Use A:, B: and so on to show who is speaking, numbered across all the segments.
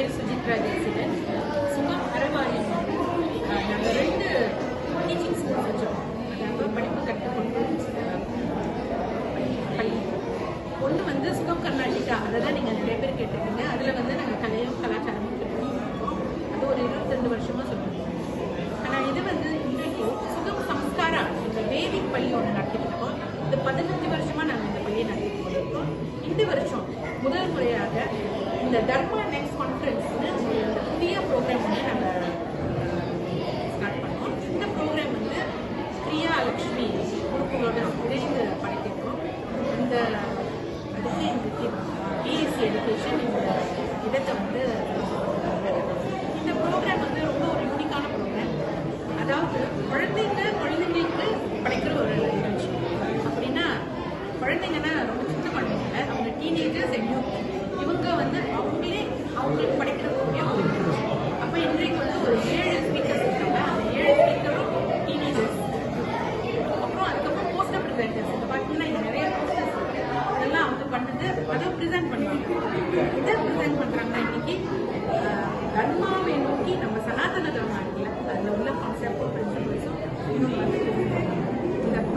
A: பேர் சுஜித்ரா ஜெயசிகன் சுகம் அறவாரியம் நாங்கள் ரெண்டு டீச்சிங் ஸ்கூல் வச்சோம் அதாவது படிப்பு கற்றுக்கொண்டு பள்ளி ஒன்று வந்து சுகம் கர்நாடிகா அதை தான் நீங்கள் நிறைய பேர் கேட்டிருக்கீங்க அதில் வந்து நாங்கள் கலையும் கலாச்சாரமும் சொல்லியிருக்கோம் அது ஒரு இருபத்தெண்டு வருஷமாக சொல்லுவோம் ஆனால் இது வந்து இன்றைக்கு சுகம் சம்ஸ்காரா இந்த வேதிக் பள்ளி ஒன்று நடத்திட்டு இருக்கோம். இது பதினஞ்சு வருஷமாக நாங்கள் இந்த பள்ளியை நடத்திட்டு இருக்கோம். இந்த வருஷம் முதல் முறையாக இந்த தர்மா நெக்ஸ்ட் கான்ஃபரன்ஸ்னு ஒரு புதிய ப்ரோக்ராம் வந்து நாங்கள் ஸ்டார்ட் பண்ணோம். இந்த ப்ரோக்ராம் வந்து பிரியா லக்ஷ்மி குரூப்புகளோட இணைந்து படைத்திருக்கோம். இந்த அதுக்கு இந்த பிஎஸ்சி எஜுகேஷன் இந்த இடத்தை வந்து இந்த ப்ரோக்ராம் வந்து ரொம்ப ஒரு யூனிக்கான ப்ரோக்ராம் அதாவது குழந்தைங்க குழந்தைங்களுக்கு படைக்கிற ஒரு நிகழ்ச்சி. அப்படின்னா குழந்தைங்கன்னா ரொம்ப சின்ன குழந்தைங்க அவங்க டீனேஜர்ஸ் அண்ட்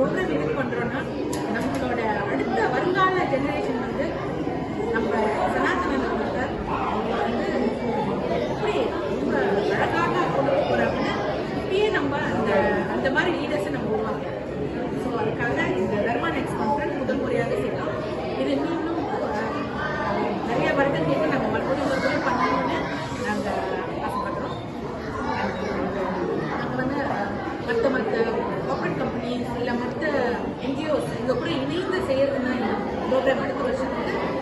A: பொருள் இது பண்ணுறோன்னா நம்மளோட அடுத்த வருங்கால ஜென்ரேஷன் வந்து நம்ம சனாதன தர்மத்தை அவங்க வந்து எப்படி ரொம்ப அழகாக கொண்டு போகிறாங்கன்னு இப்பயே நம்ம அந்த அந்த மாதிரி லீடர்ஸை நம்ம உருவாக்கலாம் ஸோ அதுக்காக இந்த தர்மா நெக்ஸ்ட் கான்ஃபரன்ஸ் முதல் முறையாக செய்யலாம். இது இன்னும் நிறைய வருடங்களுக்கு நம்ம மறுபடியும் மறுபடியும் பண்ணணும்னு நாங்கள் ஆசைப்படுறோம். நாங்கள் வந்து மற்ற இதுக்கப்புறம் இணைந்து செய்யறதுன்னா என்ன? ப்ரோக்ராம் அடுத்த வருஷத்துக்கு